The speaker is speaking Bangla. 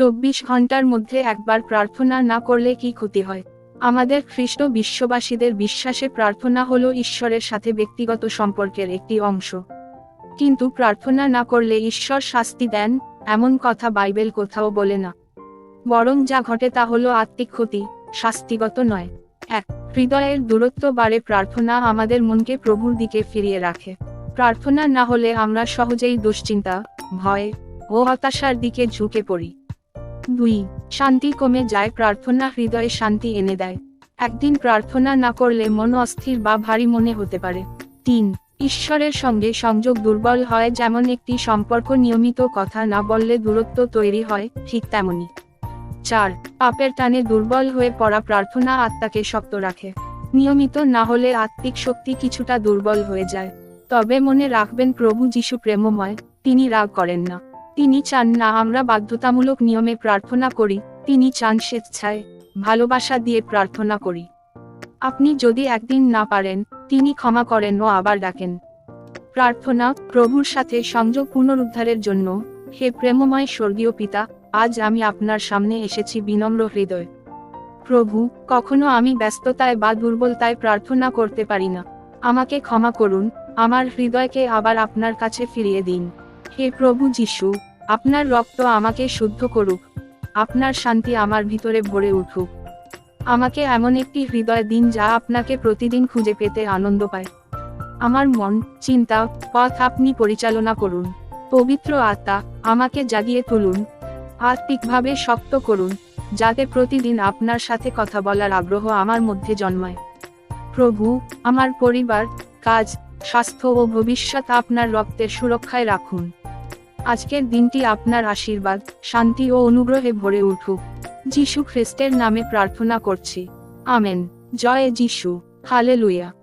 চব্বিশ ঘণ্টার মধ্যে একবার প্রার্থনা না করলে কি ক্ষতি হয়? আমাদের খ্রিস্ট বিশ্ববাসীদের বিশ্বাসে প্রার্থনা হলো ঈশ্বরের সাথে ব্যক্তিগত সম্পর্কের একটি অংশ। কিন্তু প্রার্থনা না করলে ঈশ্বর শাস্তি দেন, এমন কথা বাইবেল কোথাও বলে না। বরং যা ঘটে তা হলো আত্মিক ক্ষতি, শাস্তিগত নয়। এক, হৃদয়ের দূরত্ব বাড়ে প্রার্থনা আমাদের মনকে প্রভুর দিকে ফিরিয়ে রাখে। প্রার্থনা না হলে আমরা সহজেই দুশ্চিন্তা, ভয় ও হতাশার দিকে ঝুঁকে পড়ি। দুই, শান্তি কমে যায়, প্রার্থনা হৃদয়ে শান্তি এনে দেয়। একদিন প্রার্থনা না করলে মন অস্থির বা ভারী মনে হতে পারে। তিন, ঈশ্বরের সঙ্গে সংযোগ দুর্বল হয়, যেমন একটি সম্পর্ক নিয়মিত কথা না বললে দূরত্ব তৈরি হয়, ঠিক তেমনি। চার, পাপের টানে দুর্বল হয়ে পড়া প্রার্থনা আত্মাকে শক্ত রাখে। নিয়মিত না হলে আত্মিক শক্তি কিছুটা দুর্বল হয়ে যায়। তবে মনে রাখবেন, প্রভু যিশু প্রেমময়, তিনি রাগ করেন না। তিনি চান না আমরা বাধ্যতামূলক নিয়মে প্রার্থনা করি, তিনি চান স্বেচ্ছায় ভালোবাসা দিয়ে প্রার্থনা করি। আপনি যদি একদিন না পারেন, তিনি ক্ষমা করেন ও আবার ডাকেন। প্রার্থনা, প্রভুর সাথে সংযোগ পুনরুদ্ধারের জন্য। হে প্রেমময় স্বর্গীয় পিতা, আজ আমি আপনার সামনে এসেছি বিনম্র হৃদয়। প্রভু, কখনো আমি ব্যস্ততায় বা দুর্বলতায় প্রার্থনা করতে পারি না। আমাকে ক্ষমা করুন, আমার হৃদয়কে আবার আপনার কাছে ফিরিয়ে দিন। হে প্রভু যিশু আপনার রক্ত আমাকে শুদ্ধ করুক, আপনার শান্তি আমার ভিতরে ভরে উঠুক। আমাকে এমন একটি হৃদয় দিন যা আপনাকে প্রতিদিন খুঁজে পেতে আনন্দ পায়। আমার মন, চিন্তা, পথ আপনি পরিচালনা করুন। পবিত্র আত্মা আমাকে জাগিয়ে তুলুন, আত্মিকভাবে শক্ত করুন, যাতে প্রতিদিন আপনার সাথে কথা বলার আগ্রহ আমার মধ্যে জন্মায়। প্রভু, আমার পরিবার, কাজ, স্বাস্থ্য ও ভবিষ্যৎ আপনার রক্তের সুরক্ষায় রাখুন। আজকের দিনটি আপনার আশীর্বাদ, শান্তি ও অনুগ্রহে ভরে উঠুক। যিশু খ্রিস্টের নামে প্রার্থনা করছি। আমেন। জয় যিশু। হালেলুয়া।